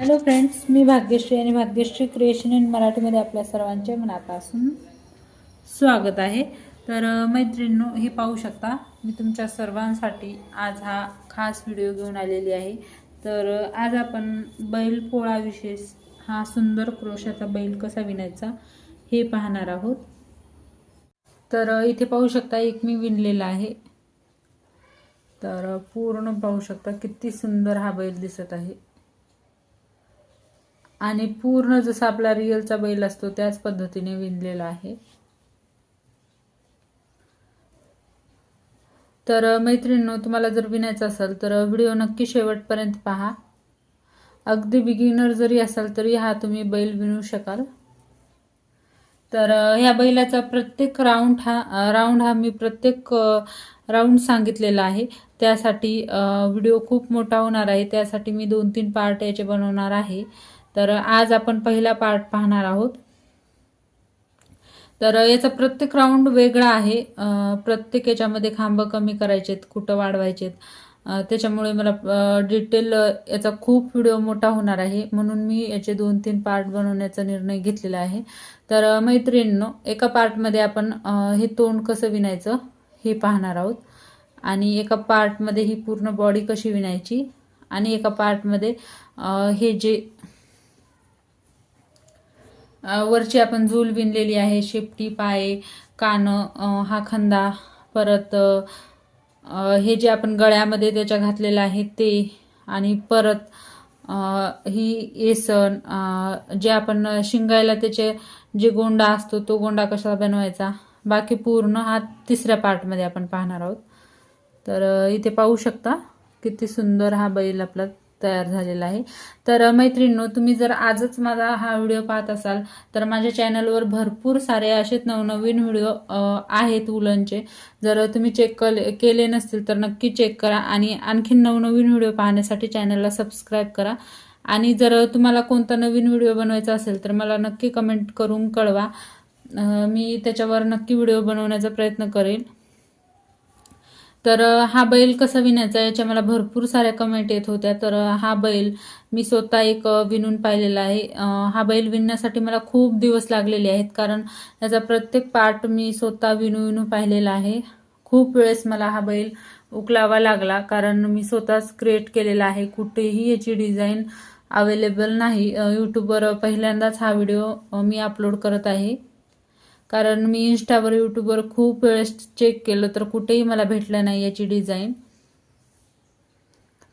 Hello friends मी भाग्यश्री आणि Bhagyashree creation in मराठीमध्ये आपल्या सर्वांचे मनापासून स्वागत आहे. तर मैत्रिणींनो हे पाहू शकता मी तुमच्या सर्वांसाठी आज हा खास व्हिडिओ घेऊन आलेली आहे. तर आज आपण बैल पोळा विशेष हा सुंदर क्रोशाचा बैल कसा विणायचा हे पाहणार आहोत. तर इथे पाहू शकता एक मी विणलेला आहे. तर पूर्ण पाहू शकता किती सुंदर हा बैल दिसत आहे. आणि पूर्ण जसा आपला रिअलचा बैल असतो त्याच पद्धतीने विणलेला आहे. तर मैत्रिणींनो तुम्हाला जर विणायचं असेल तर व्हिडिओ नक्की शेवटपर्यंत पहा. अगदी बिगिनर जरी असाल तरी हा तुम्ही बैल विणू शकाल. तर ह्या बैलाचा प्रत्येक राऊंड हा राऊंड हा मी प्रत्येक राऊंड सांगितलेला आहे. त्यासाठी व्हिडिओ खूप मोठा होणार आहे. त्यासाठी मी दोन तीन पार्ट याचे बनवणार आहे. तर आज आपण पहिला पार्ट पाहणार आहोत. तर याचा प्रत्येक राऊंड वेगळा आहे. प्रत्येक याच्यामध्ये खांब कमी करायचेत कुठं वाढवायचेत. त्याच्यामुळे मला डिटेल याचा खूप व्हिडिओ मोठा होणार आहे. म्हणून मी याचे दोन तीन पार्ट बनवण्याचा निर्णय घेतलेला आहे. तर मैत्रिणींनो एका पार्टमध्ये आपण हे तोंड कसं विणायचं हे पाहणार आहोत. आणि एका पार्टमध्ये ही पूर्ण बॉडी कशी विणायची आणि एका पार्टमध्ये हे जे वरची आपण झूल विणलेली आहे शेपटी पाय कान हा खंदा परत हे जे आपण गळ्यामध्ये त्याच्या घातलेलं आहे ते आणि परत ही येसन जे आपण शिंगायला त्याचे जे गोंडा असतो तो गोंडा कसा बनवायचा? बाकी पूर्ण हा तिसऱ्या पार्टमध्ये आपण पाहणार आहोत. तर इथे पाहू शकता किती सुंदर हा बैल आपला तयार झालेला आहे. तर मैत्रिणींनो तुम्ही जर आजच माझा हा व्हिडिओ पाहत असाल तर माझ्या चॅनलवर भरपूर सारे असेच नवनवीन व्हिडिओ आहेत उलनचे. जर तुम्ही चेक केले नसतील तर नक्की चेक करा आणि आणखीन नवनवीन व्हिडिओ पाहण्यासाठी चॅनलला सबस्क्राईब करा. आणि जर तुम्हाला कोणता नवीन व्हिडिओ बनवायचा असेल तर मला नक्की कमेंट करून कळवा. मी त्याच्यावर नक्की व्हिडिओ बनवण्याचा प्रयत्न करेल. तर हा बैल कसा विणायचा याच्या मला भरपूर साऱ्या कमेंट येत होत्या. तर हा बैल मी स्वतः एक विणून पाहिलेला आहे. हा बैल विणण्यासाठी मला खूप दिवस लागलेले आहेत. कारण याचा प्रत्येक पार्ट मी स्वतः विणू विणू पाहिलेला आहे. खूप वेळेस मला हा बैल उकलावा लागला. कारण मी स्वतःच क्रिएट केलेला आहे. कुठेही याची डिझाईन अवेलेबल नाही. यूट्यूबवर पहिल्यांदाच हा व्हिडिओ मी अपलोड करत आहे. कारण मी इंस्टावर यूट्यूबवर खूप वेळेस चेक केलं तर कुठेही मला भेटलं नाही याची डिझाईन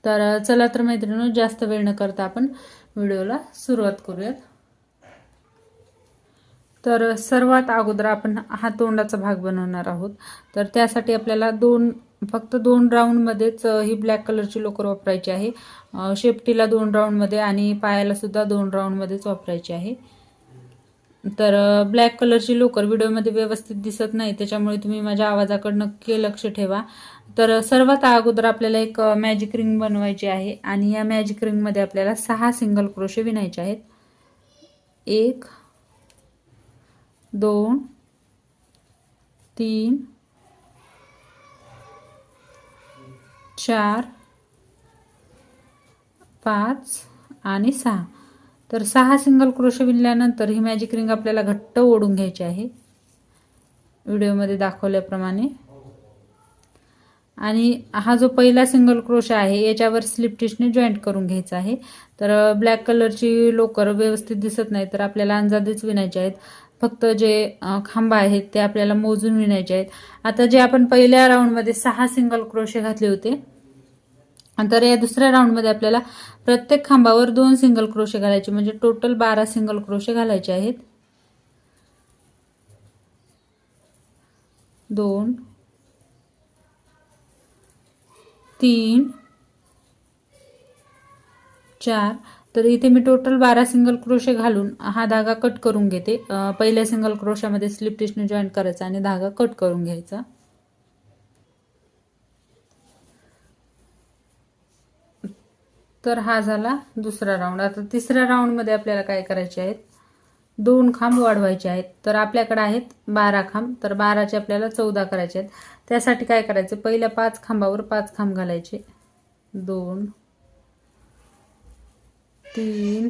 तर चला तर मैत्रिणी जास्त वेळ न करता आपण व्हिडिओला सुरुवात करूयात. तर सर्वात अगोदर आपण हा तोंडाचा भाग बनवणार आहोत. तर त्यासाठी आपल्याला दोन फक्त दोन राऊंडमध्येच ही ब्लॅक कलरची लोकर वापरायची आहे. शेपटीला दोन राऊंडमध्ये आणि पायाला सुद्धा दोन राऊंडमध्येच वापरायची आहे. तर ब्लॅक कलरची लोकर व्हिडिओमध्ये व्यवस्थित दिसत नाही त्याच्यामुळे तुम्ही माझ्या आवाजाकडे नक्की लक्ष ठेवा. तर सर्वात अगोदर आपल्याला एक मॅजिक रिंग बनवायची आहे आणि या मॅजिक रिंगमध्ये आपल्याला सहा सिंगल क्रोशे विणायचे आहेत. एक दोन तीन चार पाच आणि सहा. तर सहा सिंगल क्रोशे विणल्यानंतर ही मॅजिक रिंग आपल्याला घट्ट ओढून घ्यायची आहे. व्हिडिओमध्ये दाखवल्याप्रमाणे. आणि हा जो पहिला सिंगल क्रोश आहे याच्यावर स्लिप टिशने जॉईंट करून घ्यायचा आहे. तर ब्लॅक कलरची लोकर व्यवस्थित दिसत नाही तर आपल्याला अंदाजेच विणायचे आहेत. फक्त जे खांब आहेत ते आपल्याला मोजून विणायचे आहेत. आता जे आपण पहिल्या राऊंडमध्ये सहा सिंगल क्रोशे घातले होते तर या दुसऱ्या राऊंडमध्ये आपल्याला प्रत्येक खांबावर दोन सिंगल क्रोशे घालायचे म्हणजे टोटल बारा सिंगल क्रोशे घालायचे आहेत. दोन तीन चार. तर इथे मी टोटल बारा सिंगल क्रोशे घालून हा धागा कट करून घेते. पहिल्या सिंगल क्रोशामध्ये स्लिप टिशने जॉईन करायचा आणि धागा कट करून घ्यायचा. तर हा झाला दुसरा राऊंड आता तिसऱ्या राऊंडमध्ये आपल्याला काय करायचे आहेत? दोन खांब वाढवायचे आहेत. तर आपल्याकडे आहेत बारा खांब. तर बाराचे आपल्याला चौदा करायचे आहेत. त्यासाठी काय करायचं? पहिल्या पाच खांबावर पाच खांब घालायचे. दोन तीन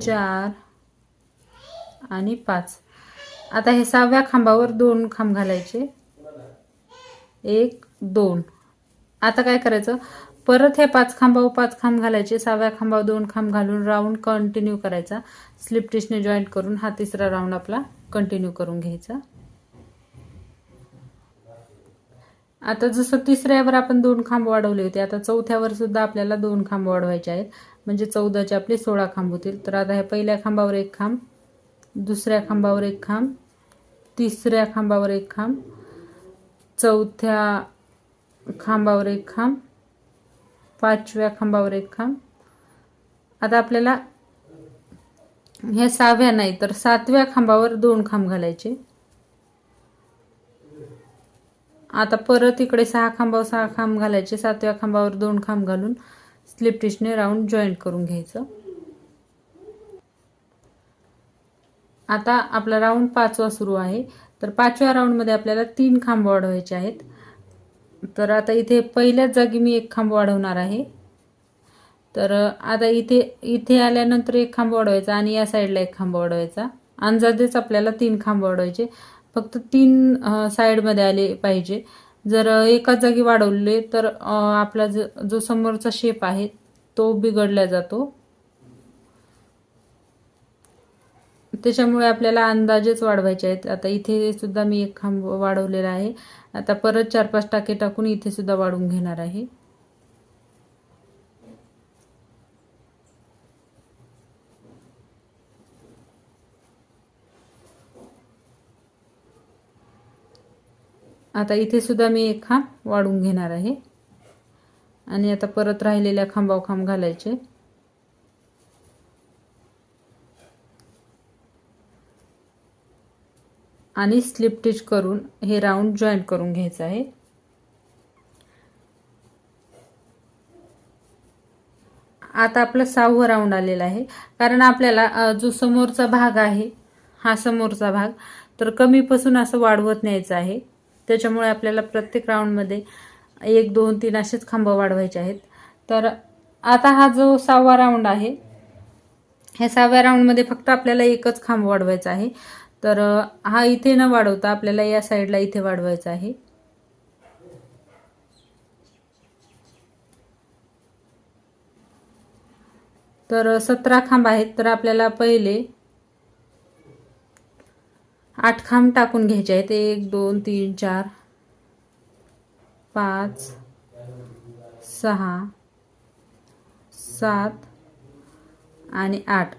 चार आणि पाच. आता हे सहाव्या खांबावर दोन खांब घालायचे. एक दोन. आता काय करायचं? परत हे पाच खांबावर पाच खांब घालायचे सहाव्या खांबावर दोन खांब घालून राऊंड कंटिन्यू करायचा. स्लिप टिशने जॉईंट करून हा तिसरा राऊंड आपला कंटिन्यू करून घ्यायचा. आता जसं तिसऱ्यावर आपण दोन खांब वाढवले होते आता चौथ्यावर सुद्धा आपल्याला दोन खांब वाढवायचे आहेत. म्हणजे चौदाचे आपले सोळा खांब होतील. तर आता ह्या पहिल्या खांबावर एक खांब दुसऱ्या खांबावर एक खांब तिसऱ्या खांबावर एक खांब चौथ्या खांबावर एक खांब पाचव्या खांबावर एक खांब. आता आपल्याला ह्या सहाव्या नाही तर सातव्या खांबावर दोन खांब घालायचे. आता परत इकडे सहा खांबावर सहा खांब घालायचे सातव्या खांबावर दोन खांब घालून स्लिप टिशने राऊंड जॉईंट करून घ्यायचं. आता आपला राऊंड पाचवा सुरू आहे. तर पाचव्या राऊंडमध्ये आपल्याला तीन खांब वाढवायचे आहेत. तर आता इथे पहिल्याच जागी मी एक खांब वाढवणार आहे. तर आता इथे इथे आल्यानंतर एक खांब वाढवायचा आणि या साईडला एक खांब वाढवायचा. अंदाजेच आपल्याला तीन खांब वाढवायचे. फक्त तीन साईडमध्ये आले पाहिजे. जर एकाच जागी वाढवले तर आपला ज जो समोरचा शेप आहे तो बिघडला जातो. त्याच्यामुळे आपल्याला अंदाजेच वाढवायचे आहेत. आता इथे सुद्धा मी एक खांब वाढवलेला आहे. आता परत चार पाच टाके टाकून इथे सुद्धा वाढवून घेणार आहे. आता इथे सुद्धा मी एक खांब वाढवून घेणार आहे. आणि आता परत राहिलेल्या खांबाव खांब घालायचे. आणि स्लिप टिच करून हे राऊंड जॉईंट करून घ्यायचं आहे. आता आपलं सहावं राऊंड आलेलं आहे. कारण आपल्याला जो समोरचा भाग आहे हा समोरचा भाग तर कमीपासून असं वाढवत न्यायचं आहे. त्याच्यामुळे आपल्याला प्रत्येक राऊंडमध्ये एक दोन तीन असेच खांब वाढवायचे आहेत. तर आता हा जो सहावा राऊंड आहे ह्या सहाव्या राऊंडमध्ये फक्त आपल्याला एकच खांब वाढवायचा आहे. तर हा इथे न वाढवता आपल्याला या साईडला इथे वाढवायचा आहे. तर सतरा खांब आहेत तर आपल्याला पहिले आठ खांब टाकून घ्यायचे आहेत. एक दोन तीन चार पाच सहा सात आणि आठ.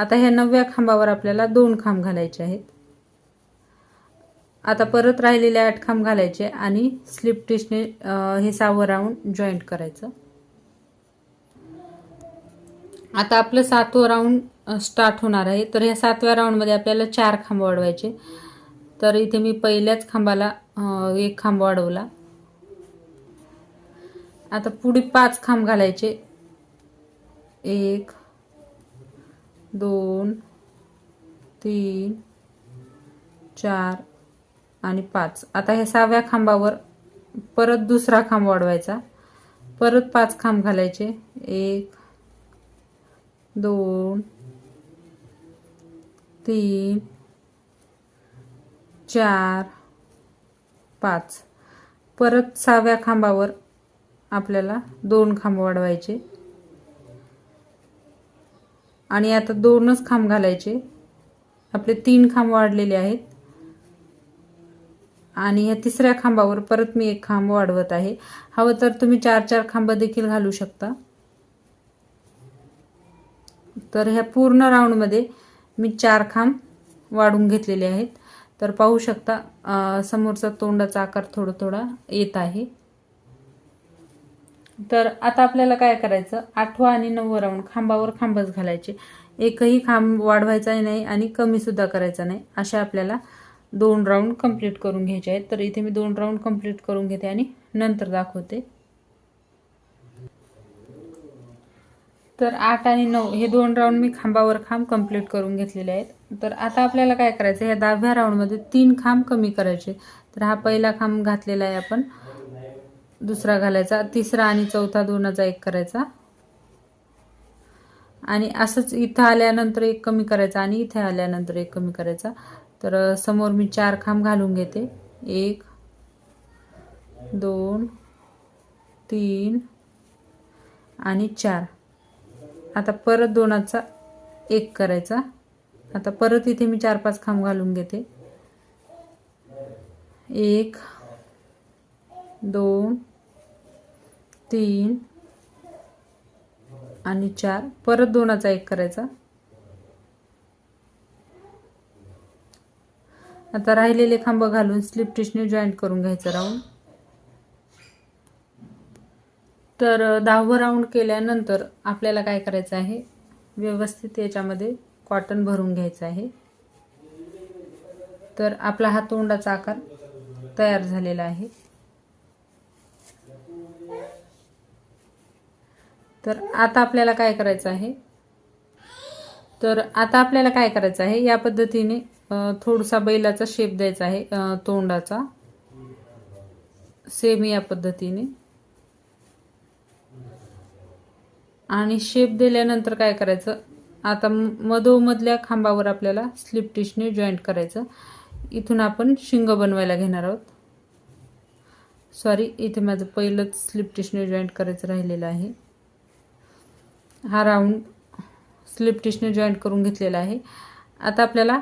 आता ह्या नवव्या खांबावर आपल्याला दोन खांब घालायचे आहेत. आता परत राहिलेले आठ खांब घालायचे आणि स्लिप टिशने हे सहावं राऊंड जॉईंट करायचं. आता आपलं सातवं राऊंड स्टार्ट होणार आहे. तर ह्या सातव्या राऊंडमध्ये आपल्याला चार खांब वाढवायचे. तर इथे मी पहिल्याच खांबाला एक खांब वाढवला. आता पुढे पाच खांब घालायचे. एक दोन तीन चार आणि पाच. आता ह्या सहाव्या खांबावर परत दुसरा खांब वाढवायचा. परत पाच खांब घालायचे. एक दोन तीन चार पाच. परत सहाव्या खांबावर आपल्याला दोन खांब वाढवायचे. आणि आता दोनच खांब घालायचे. आपले तीन खांब वाढलेले आहेत. आणि या तिसऱ्या खांबावर परत मी एक खांब वाढवत आहे. हवं तर तुम्ही चार चार खांब देखील घालू शकता. तर ह्या पूर्ण राऊंडमध्ये मी चार खांब वाढून घेतलेले आहेत. तर पाहू शकता समोरचा तोंडाचा आकार थोडा थोडा येत आहे. तर आता आपल्याला काय करायचं? आठवा आणि नववा राऊंड खांबावर खांबच घालायचे. एकही खांब वाढवायचा नाही आणि कमी सुद्धा करायचा नाही. अशा आपल्याला दोन राऊंड कंप्लीट करून घ्यायचे आहेत. तर इथे मी दोन राऊंड कंप्लीट करून घेते आणि नंतर दाखवते. तर आठ आणि नऊ हे दोन राऊंड मी खांबावर खांब कंप्लीट करून घेतलेले आहेत. तर आता आपल्याला काय करायचं? ह्या दहाव्या राऊंडमध्ये तीन खांब कमी करायचे. तर हा पहिला खांब घातलेला आहे आपण. दुसरा घालायचा. तिसरा आणि चौथा दोनाचा एक करायचा. आणि असंच इथं आल्यानंतर एक कमी करायचा आणि इथे आल्यानंतर एक कमी करायचा. तर समोर मी चार खांब घालून घेते. एक दोन तीन आणि चार. आता परत दोनाचा एक करायचा. आता परत इथे मी चार पाच खांब घालून घेते. एक दोन तीन आणि चार. परत दोनाचा एक करायचा. आता राहिलेले खांब घालून स्लिप टिशने जॉईंट करून घ्यायचं राऊंड तर दहावं राऊंड केल्यानंतर आपल्याला काय करायचं आहे? व्यवस्थित याच्यामध्ये कॉटन भरून घ्यायचं आहे. तर आपला हा तोंडाचा आकार तयार झालेला आहे. तर आता आपल्याला काय करायचं आहे? तर आता आपल्याला काय करायचं आहे? या पद्धतीने थोडासा बैलाचा शेप द्यायचा आहे तोंडाचा. सेम या पद्धतीने. आणि शेप दिल्यानंतर काय करायचं? आता मधोमधल्या खांबावर आपल्याला स्लिप टिशने जॉईंट करायचं. इथून आपण शिंग बनवायला घेणार आहोत. सॉरी इथे माझं पहिलंच स्लिप टिशने जॉईंट करायचं राहिलेलं आहे. हा राऊंड स्लिप टिशने जॉईंट करून घेतलेला आहे. आता आपल्याला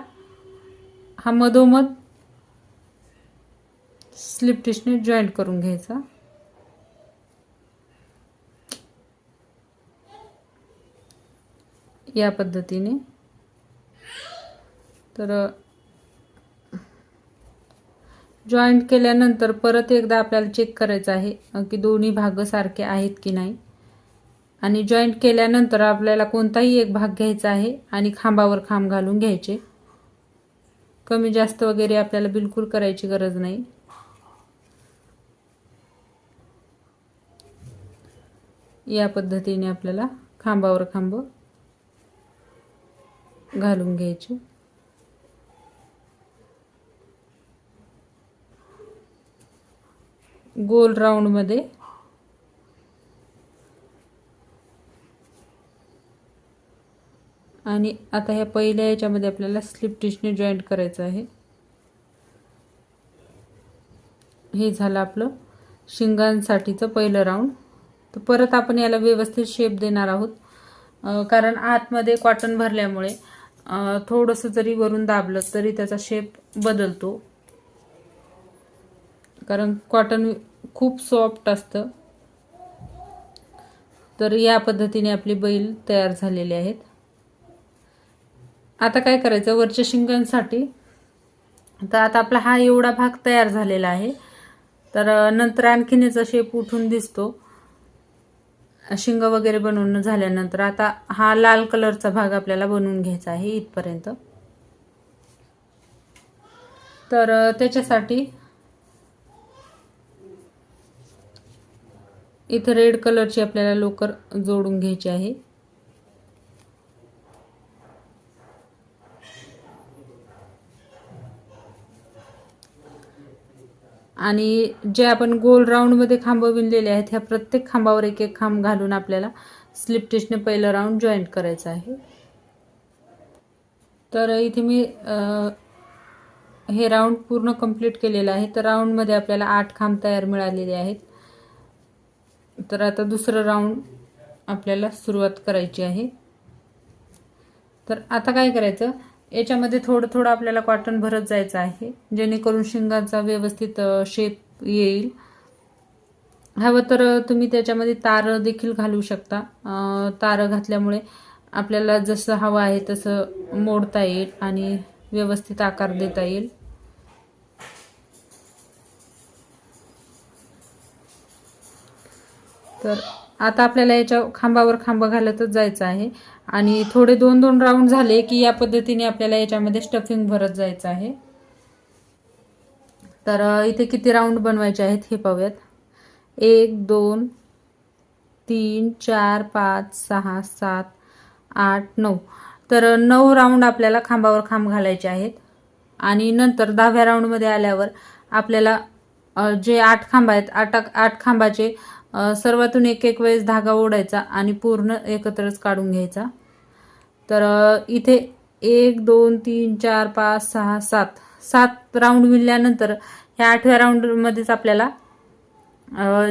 हा मधोमध स्लिप टिशने जॉईंट करून घ्यायचा. या पद्धतीने. तर जॉईंट केल्यानंतर परत एकदा आपल्याला चेक करायचं आहे की दोन्ही भाग सारखे आहेत की नाही. आणि जॉईंट केल्यानंतर आपल्याला कोणताही एक भाग घ्यायचा आहे आणि खांबावर खांब घालून घ्यायचे. कमी जास्त वगैरे आपल्याला बिलकुल करायची गरज नाही. या पद्धतीने आपल्याला खांबावर खांब घालून घ्यायचे. गोल राऊंडमध्ये आणि आता ह्या पहिल्या याच्यामध्ये आपल्याला स्लिप डिशने जॉईंट करायचं आहे. हे झालं आपलं शिंगांसाठीचं पहिलं राऊंड तर परत आपण याला व्यवस्थित शेप देणार आहोत. कारण आतमध्ये कॉटन भरल्यामुळे थोडंसं जरी वरून दाबलं तरी त्याचा शेप बदलतो. कारण कॉटन खूप सॉफ्ट असतं. तर या पद्धतीने आपली बैल तयार झालेले आहेत. आता काय करायचं? वरच्या शिंगांसाठी. तर आता आपला हा एवढा भाग तयार झालेला आहे. तर नंतर आणखीन याचा शेप उठून दिसतो. शिंग वगैरे बनवून झाल्यानंतर आता हा लाल कलरचा भाग आपल्याला बनवून घ्यायचा आहे इथपर्यंत. तर त्याच्यासाठी इथं रेड कलरची आपल्याला लोकर जोडून घ्यायची आहे. आणि जे आपण गोल राऊंडमध्ये खांब विणलेले आहेत ह्या प्रत्येक खांबावर एक एक खांब घालून आपल्याला स्लिप टिशने पहिलं राऊंड जॉईंट करायचं आहे. तर इथे मी हे राऊंड पूर्ण कंप्लीट केलेलं आहे. तर राऊंडमध्ये आपल्याला आठ खांब तयार मिळालेले आहेत. तर आता दुसरं राऊंड आपल्याला सुरुवात करायची आहे. तर आता काय करायचं? याच्यामध्ये थोडं थोडं आपल्याला कॉटन भरत जायचं आहे जेणेकरून शिंगाचा व्यवस्थित शेप येईल. हवं तर तुम्ही त्याच्यामध्ये तार देखील घालू शकता. तार तारं घातल्यामुळे आपल्याला जसं हवं आहे तसं मोडता येईल आणि व्यवस्थित आकार देता येईल. तर आता आपल्याला याच्या खांबावर खांब घालतच जायचं आहे. आणि थोडे दोन दोन राऊंड झाले की या पद्धतीने आपल्याला याच्यामध्ये स्टफिंग भरत जायचं आहे. तर इथे किती राऊंड बनवायचे आहेत हे पाहूयात. एक दोन तीन चार पाच सहा सात आठ नऊ. तर नऊ राऊंड आपल्याला खांबावर खांब घालायचे आहेत. आणि नंतर दहाव्या राऊंडमध्ये आल्यावर आपल्याला जे आठ खांब आहेत आठ आठ खांबाचे सर्वातून एक एक वेळेस धागा ओढायचा आणि पूर्ण एकत्रच काढून घ्यायचा. तर इथे एक दोन तीन चार पाच सहा सात. सात राऊंड विणल्यानंतर ह्या आठव्या राऊंडमध्येच आपल्याला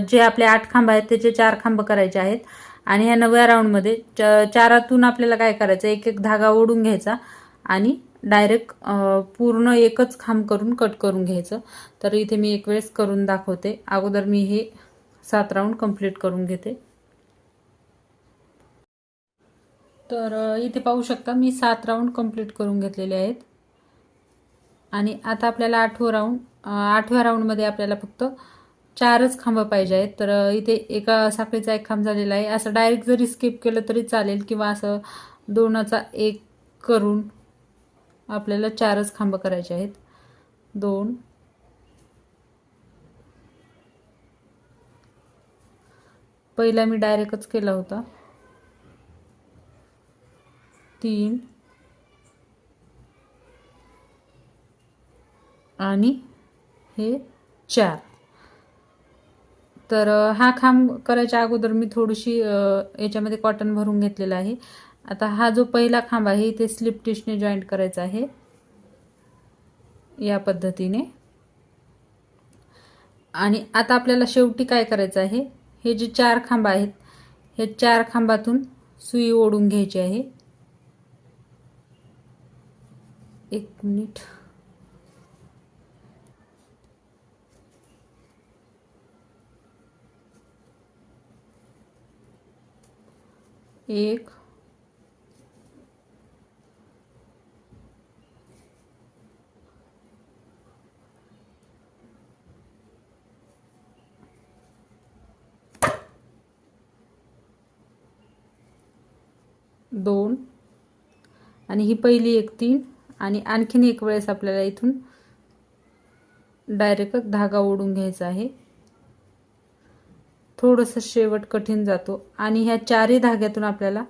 जे आपले आठ खांब आहेत त्याचे चार खांब करायचे आहेत. आणि ह्या नवव्या राऊंडमध्ये च चारातून आपल्याला काय करायचं एक एक धागा ओढून घ्यायचा आणि डायरेक्ट पूर्ण एकच खांब करून कट करून घ्यायचं. तर इथे मी एक वेळेस करून दाखवते. अगोदर मी हे सात राऊंड कंप्लीट करून घेते. तर इथे पाहू शकता मी सात राऊंड कंप्लीट करून घेतलेले आहेत. आणि आता आपल्याला आठवं राऊंड आठव्या राऊंडमध्ये आपल्याला फक्त चारच खांब पाहिजे आहेत. तर इथे एका साखळीचा एक खांब झालेला आहे. असं डायरेक्ट जरी स्किप केलं तरी चालेल किंवा असं दोनाचा एक करून आपल्याला चारच खांब करायचे आहेत. दोन पहिला मी डायरेक्टच केला होता. तीन. आणि हे चार. तर हा खांब करायच्या अगोदर मी थोडीशी याच्यामध्ये कॉटन भरून घेतलेला आहे. आता हा जो पहिला खांब आहे इथे स्लिप टिशने जॉईंट करायचा आहे. या पद्धतीने. आणि आता आपल्याला शेवटी काय करायचं आहे? हे जे चार खांब आहेत हे चार खांबातून सुई ओढून घ्यायची आहे. एक मिनिट. एक दोन. आणि ही पहिली एक तीन. आणि आणखीन एक वेळेस आपल्याला इथून डायरेक्ट धागा ओढून घ्यायचा आहे. थोडंसं शेवट कठीण जातो. आणि ह्या चारही धाग्यातून आपल्याला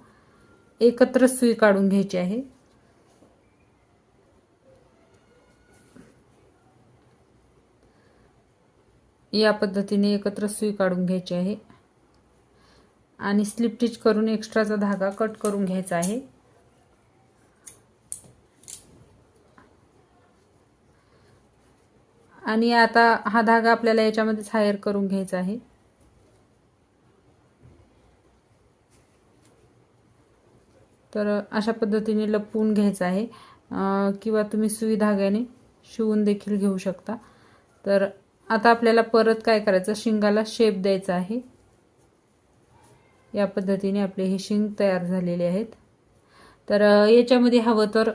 एकत्र सुई काढून घ्यायची आहे. या पद्धतीने एकत्र सुई काढून घ्यायची आहे. आणि स्लिप टिच करून एक्स्ट्राचा धागा कट करून घ्यायचा आहे. आणि आता हा धागा आपल्याला याच्यामध्येच हायर करून घ्यायचा आहे. तर अशा पद्धतीने लपवून घ्यायचं आहे. किंवा तुम्ही सुई धाग्याने शिवून देखील घेऊ शकता. तर आता आपल्याला परत काय करायचं? शिंगाला शेप द्यायचा आहे. या पद्धतीने आपले हे शिंग तयार झालेले आहेत. तर याच्यामध्ये हवं तर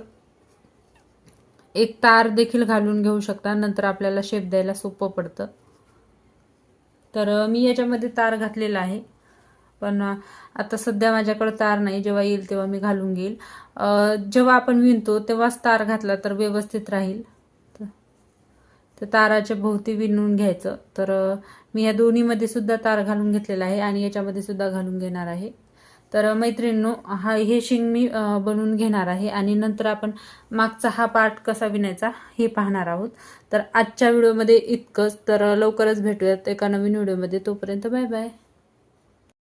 एक तार देखील घालून घेऊ शकता. नंतर आपल्याला शेप द्यायला सोपं पडतं. तर मी याच्यामध्ये तार घातलेला आहे. पण आता सध्या माझ्याकडे तार नाही. जेव्हा येईल तेव्हा मी घालून घेईल. जेव्हा आपण विणतो तेव्हाच तार घातला तर व्यवस्थित राहील. तर ताराच्या भोवती विणून घ्यायचं. तर मी या दोन्हीमध्ये सुद्धा तार घालून घेतलेला आहे आणि याच्यामध्ये सुद्धा घालून घेणार आहे. तर मैत्रिणींनो हा हे शिंग मी बनवून घेणार आहे आणि नंतर आपण मागचा हा पार्ट कसा विणायचा हे पाहणार आहोत. तर आजच्या व्हिडिओमध्ये इतकंच. तर लवकरच भेटूयात एका नवीन व्हिडिओमध्ये. तोपर्यंत बाय बाय.